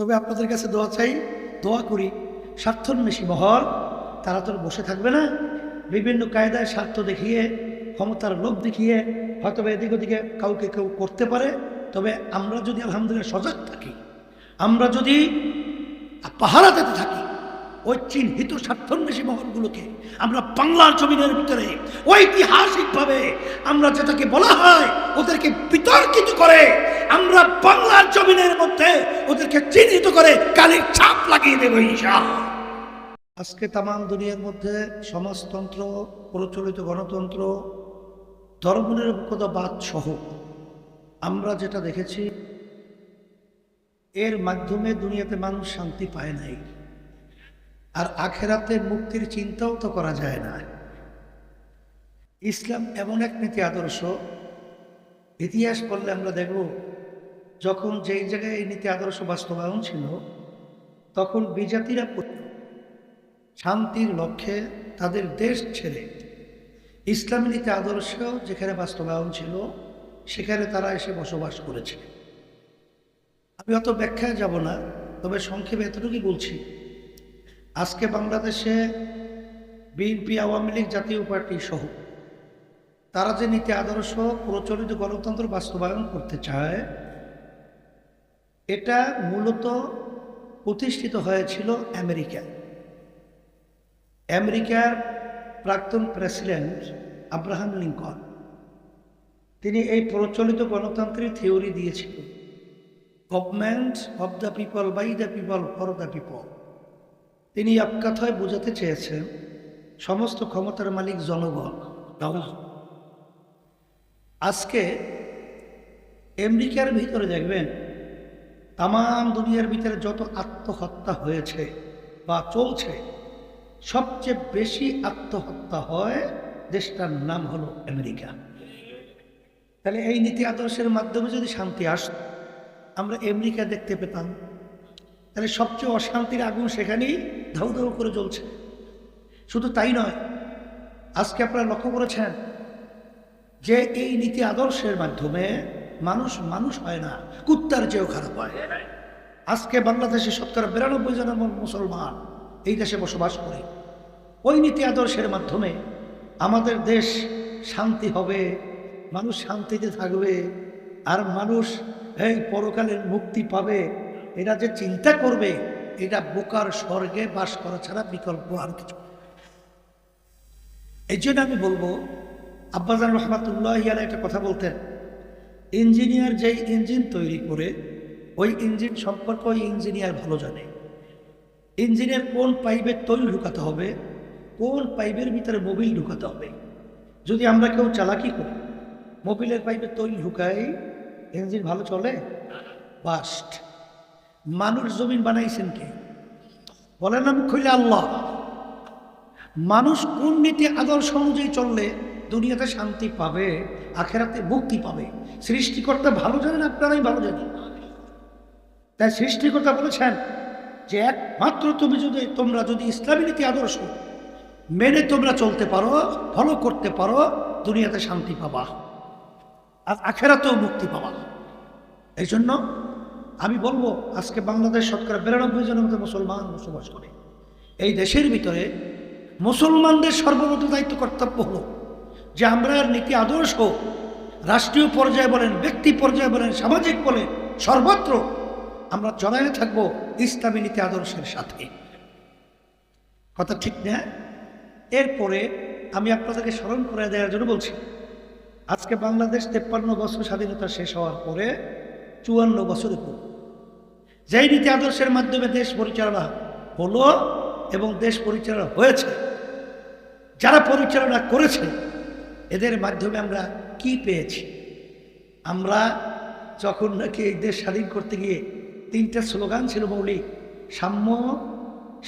তবে আপনাদের কাছে দোয়া চাই, দোয়া করি, স্বার্থন্বেষী মহল, তারা তো বসে থাকবে না। বিভিন্ন কায়দায় স্বার্থ দেখিয়ে, ক্ষমতার লোভ দেখিয়ে হয়তো এদিক ওদিকে কাউকে কেউ করতে পারে। তবে আমরা যদি আলহামদুলিল্লাহ সজাগ থাকি, আমরা যদি পাহারা দিতে থাকি ওই চিহ্নিত স্বার্থন্বেষী মহলগুলোকে আমরা বাংলার জমিনের ভিতরে ঐতিহাসিকভাবে আমরা যেটাকে বলা হয় ওদেরকে বিতর্কিত করে, আমরা বাংলার জমিনের মধ্যে ওদেরকে চিহ্নিত করে কালির ছাপ লাগিয়ে দেবো ইনশাআল্লাহ। আজকে তাম দুনিয়ার মধ্যে সমাজতন্ত্র, প্রচলিত গণতন্ত্র ধর্মনিরপেক্ষতাবাদ সহ আমরা যেটা দেখেছি, এর মাধ্যমে দুনিয়াতে মানুষ শান্তি পায় নাই। আর আখেরাতে মুক্তির চিন্তাও তো করা যায় না। ইসলাম এমন এক নীতি আদর্শ, ইতিহাস পড়লে আমরা দেখব, যখন যেই জায়গায় এই নীতি আদর্শ বাস্তবায়ন ছিল, তখন বিজাতিরা শান্তির লক্ষ্যে তাদের দেশ ছেড়ে ইসলামী নীতি আদর্শ যেখানে বাস্তবায়ন ছিল, সেখানে তারা এসে বসবাস করেছে। আমি অত ব্যাখ্যায় যাব না, তবে সংক্ষেপে এতটুকুই বলছি। আজকে বাংলাদেশে বিএনপি, আওয়ামী লীগ জাতীয় পার্টি সহ তারা যে নীতি আদর্শ প্রচলিত গণতন্ত্র বাস্তবায়ন করতে চায়, এটা মূলত প্রতিষ্ঠিত হয়েছিল আমেরিকা আমেরিকার প্রাক্তন প্রেসিডেন্ট আব্রাহাম লিঙ্কন, তিনি এই প্রচলিত গণতন্ত্রের থিওরি দিয়েছিলেন government of the people by the people for the people. তিনি এক কথায় বোঝাতে চেয়েছেন সমস্ত ক্ষমতার মালিক জনগণ। আজকে আমেরিকার ভিতরে দেখবেন তাম দুনিয়ার ভিতরে যত আত্মহত্যা হয়েছে বা চলছে সবচেয়ে বেশি আত্মহত্যা হয় দেশটার নাম হলো আমেরিকা। তাহলে এই নীতি আদর্শের মাধ্যমে যদি শান্তি আসত আমরা আমেরিকা দেখতে পেতাম। তাহলে সবচেয়ে অশান্তির আগুন সেখানেই ধাউ ধাউ করে জ্বলছে। শুধু তাই নয়, আজকে আপনারা লক্ষ্য করেছেন যে এই নীতি আদর্শের মাধ্যমে মানুষ মানুষ হয় না, কুত্তার চেয়েও খারাপ হয়। আজকে বাংলাদেশে শতকরা বিরানব্বই জন মুসলমান এই দেশে বসবাস করে। ওই নীতি আদর্শের মাধ্যমে আমাদের দেশ শান্তি হবে, মানুষ শান্তিতে থাকবে, আর মানুষ এই পরকালের মুক্তি পাবে। এরা যে চিন্তা করবে এটা বোকার স্বর্গে বাস করা ছাড়া বিকল্প আর কিছু। এই জন্য আমি বলব, আব্বাজান রহমাতুল্লাহ আলাই একটা কথা বলতেন, ইঞ্জিনিয়ার যেই ইঞ্জিন তৈরি করে, ওই ইঞ্জিন সম্পর্কে ওই ইঞ্জিনিয়ার ভালো জানে। ইঞ্জিনের কোন পাইপের তৈল ঢুকাতে হবে, কোন পাইপের ভিতরে মোবিল ঢুকাতে হবে। যদি আমরা কেউ চালাকি করি, মোবিলের পাইপের তৈল ঢুকাই, ইঞ্জিন ভালো চলে? বাস্ট মানুষ জমিন বানাইছেন কে? বলেন আমি খুলে আল্লাহ। মানুষ কোন নীতি, আদর্শ অনুযায়ী চললে দুনিয়াতে শান্তি পাবে, আখেরাতে মুক্তি পাবে? সৃষ্টিকর্তা ভালো জানেন, আপনারাই ভালো জানেন। তাই সৃষ্টিকর্তা বলেছেন যে একমাত্র তুমি যদি, তোমরা যদি ইসলামী নীতি, আদর্শ মেনে তোমরা চলতে পারো ফলো করতে পারো, দুনিয়াতে শান্তি পাবা আর আখেরাতেও মুক্তি পাবা। এই জন্য আমি বলব, আজকে বাংলাদেশ শতকরা বিরানব্বই জনের মতো মুসলমান বসবাস করে। এই দেশের ভিতরে মুসলমানদের সর্বমত দায়িত্ব কর্তব্য হলো যে আমরা নীতি আদর্শ, রাষ্ট্রীয় পর্যায়ে বলেন, ব্যক্তি পর্যায়ে বলেন, সামাজিক বলেন, সর্বত্র আমরা জড়াইয়ে থাকব ইসলামী নীতি আদর্শের সাথে। কথা ঠিক না? এরপরে আমি আপনাদেরকে স্মরণ করে দেওয়ার জন্য বলছি, আজকে বাংলাদেশ তেপ্পান্ন বছর স্বাধীনতা শেষ হওয়ার পরে চুয়ান্ন বছরে পর যেই নীতি আদর্শের মাধ্যমে দেশ পরিচালনা হলো এবং দেশ পরিচালনা হয়েছে, যারা পরিচালনা করেছে, এদের মাধ্যমে আমরা কি পেয়েছি? আমরা যখন নাকি এই দেশ স্বাধীন করতে গিয়ে তিনটা স্লোগান ছিল মৌলিক, সাম্য,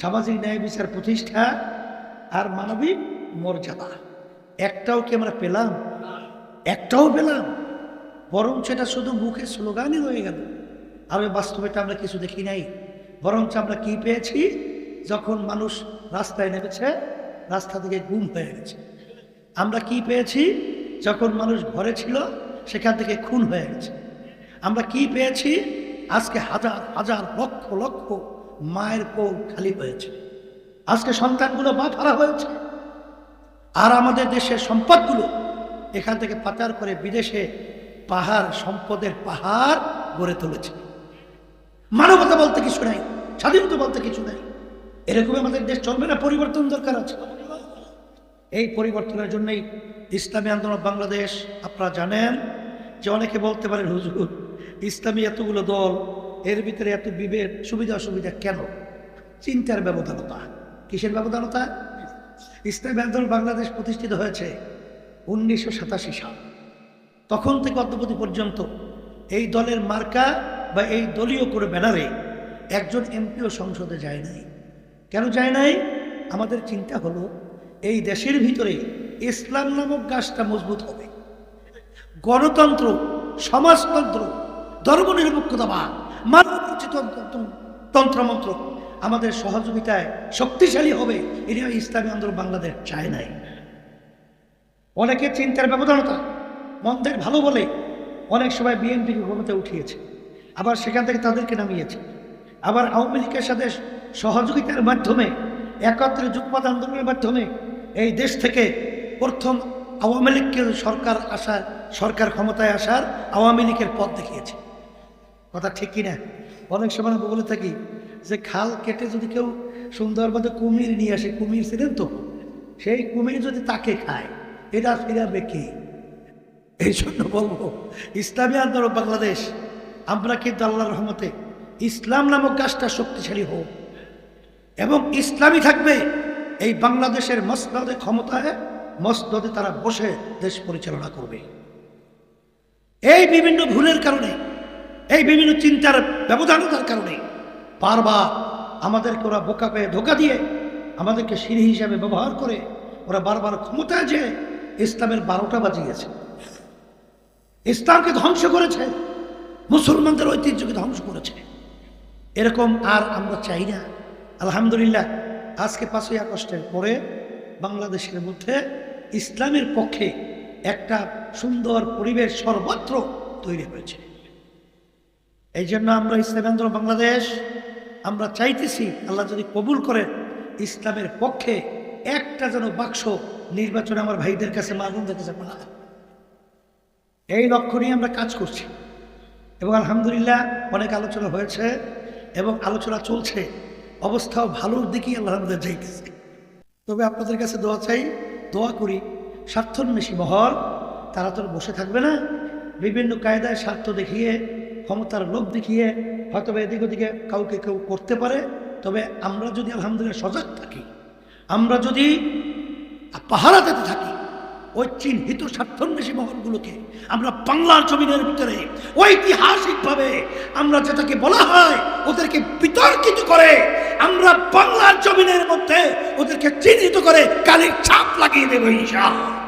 সামাজিক ন্যায় বিচার প্রতিষ্ঠা আর মানবিক মর্যাদা। একটাও কি আমরা পেলাম? একটাও পেলাম। বরং সেটা শুধু মুখে স্লোগানই রয়ে গেল। ওই বাস্তবেটা আমরা কিছু দেখি নাই। বরঞ্চ আমরা কি পেয়েছি? যখন মানুষ রাস্তায় নেমেছে, রাস্তা থেকে গুম হয়ে গেছে। আমরা কি পেয়েছি? যখন মানুষ ঘরে ছিল, সেখান থেকে খুন হয়ে গেছে। আমরা কি পেয়েছি? আজকে হাজার হাজার, লক্ষ লক্ষ মায়ের কোল খালি হয়েছে। আজকে সন্তানগুলো মা ফারা হয়েছে। আর আমাদের দেশের সম্পদগুলো এখান থেকে পাচার করে বিদেশে পাহাড়, সম্পদের পাহাড় গড়ে তুলেছে। মানবতা বলতে কিছু নাই, স্বাধীনতা বলতে কিছু নাই। এরকম আমাদের দেশ চলবে না, পরিবর্তন দরকার আছে। এই পরিবর্তনের জন্যই ইসলামী আন্দোলন বাংলাদেশ, আপনারা জানেন যে অনেকে বলতে পারেন, হুজুর, ইসলামী এতগুলো দল, এর ভিতরে এত বিভেদ, সুবিধা অসুবিধা কেন? চিন্তার ব্যবধানতা। কিসের ব্যবধানতা? ইসলামী আন্দোলন বাংলাদেশ প্রতিষ্ঠিত হয়েছে উনিশশো সাতাশি সাল। তখন থেকে অদ্যপতি পর্যন্ত এই দলের মার্কা বা এই দলীয় করে ব্যানারে একজন এমপিও সংসদে যায় নাই। কেন যায় নাই? আমাদের চিন্তা হলো, এই দেশের ভিতরে ইসলাম নামক গাছটা মজবুত হবে। গণতন্ত্র, সমাজতন্ত্র, ধর্মনিরপেক্ষতাবাদ মানবরচিত তন্ত্রমন্ত্র আমাদের সহযোগিতায় শক্তিশালী হবে। এটা ইসলামী আন্দোলন বাংলাদেশ চায় নাই। অনেকের চিন্তার ব্যবধানতা মন্দের ভালো বলে অনেক সময় বিএনপিকে ক্ষমতা উঠিয়েছে। আবার সেখান থেকে তাদেরকে নামিয়েছে। আবার আওয়ামী লীগের সাথে সহযোগিতার মাধ্যমে, একত্রে যুগপথ আন্দোলনের মাধ্যমে এই দেশ থেকে প্রথম আওয়ামী লীগকে সরকার আসার, সরকার ক্ষমতায় আসার আওয়ামী লীগের পথ দেখিয়েছে। কথা ঠিক কিনা? অনেক সময় আমরা বলে থাকি যে খাল কেটে যদি কেউ সুন্দরবনে কুমির নিয়ে আসে, কুমির ছিলেন তো? সেই কুমির যদি তাকে খায়, এটা ফিরাবে কে? এই জন্য বলব, ইসলামী আন্দোলন বাংলাদেশ আমরা কিন্তু আল্লাহ রহমতে ইসলাম নামক গাছটা শক্তিশালী হোক। এবং ইসলামই থাকবে এই বাংলাদেশের মসনদে ক্ষমতায়, মসনদে তারা বসে দেশ পরিচালনা করবে। এই বিভিন্ন ভুলের কারণে, এই বিভিন্ন চিন্তার ব্যবধানতার কারণে বারবার আমাদেরকে ওরা বোকা পেয়ে ধোকা দিয়ে আমাদেরকে সিঁড়ি হিসাবে ব্যবহার করে ওরা বারবার ক্ষমতায় যে ইসলামের বারোটা বাজিয়েছে। ইসলামকে ধ্বংস করেছে। মুসলমানদের ঐতিহ্যকে ধ্বংস করেছে। এরকম আর আমরা চাই না। আলহামদুলিল্লাহ, আজকে পাঁচই আগস্টের পরে বাংলাদেশের মধ্যে ইসলামের পক্ষে একটা সুন্দর পরিবেশ সর্বত্র তৈরি হয়েছে। এই জন্য আমরা ইসলাম আন্দোলন বাংলাদেশ, আমরা চাইতেছি আল্লাহ যদি কবুল করেন, ইসলামের পক্ষে একটা যেন বাক্স নির্বাচনে আমার ভাইদের কাছে মাগুনদের কাছে পাঠায় এই লক্ষ্য নিয়ে আমরা কাজ করছি। এবং আলহামদুলিল্লাহ অনেক আলোচনা হয়েছে এবং আলোচনা চলছে। অবস্থাও ভালোর দিকেই আল্লাহ আমাদের যাইতেছে তবে আপনাদের কাছে দোয়া চাই, দোয়া করি, স্বার্থন্বেষী মহল, তারা তো বসে থাকবে না। বিভিন্ন কায়দায় স্বার্থ দেখিয়ে, ক্ষমতার লোভ দেখিয়ে হয়তো এদিক ওদিকে কাউকে কেউ করতে পারে। তবে আমরা যদি আলহামদুলিল্লাহ সজাগ থাকি, আমরা যদি পাহারা দিতে থাকি ওই চিহ্নিত স্বার্থন্বেষী মহলগুলোকে আমরা বাংলার জমিনের ভিতরে ঐতিহাসিকভাবে আমরা যেটাকে বলা হয়, ওদেরকে বিতর্কিত করে আমরা বাংলার জমিনের মধ্যে ওদেরকে চিহ্নিত করে কালির ছাপ লাগিয়ে দেবো ইনশাআল্লাহ।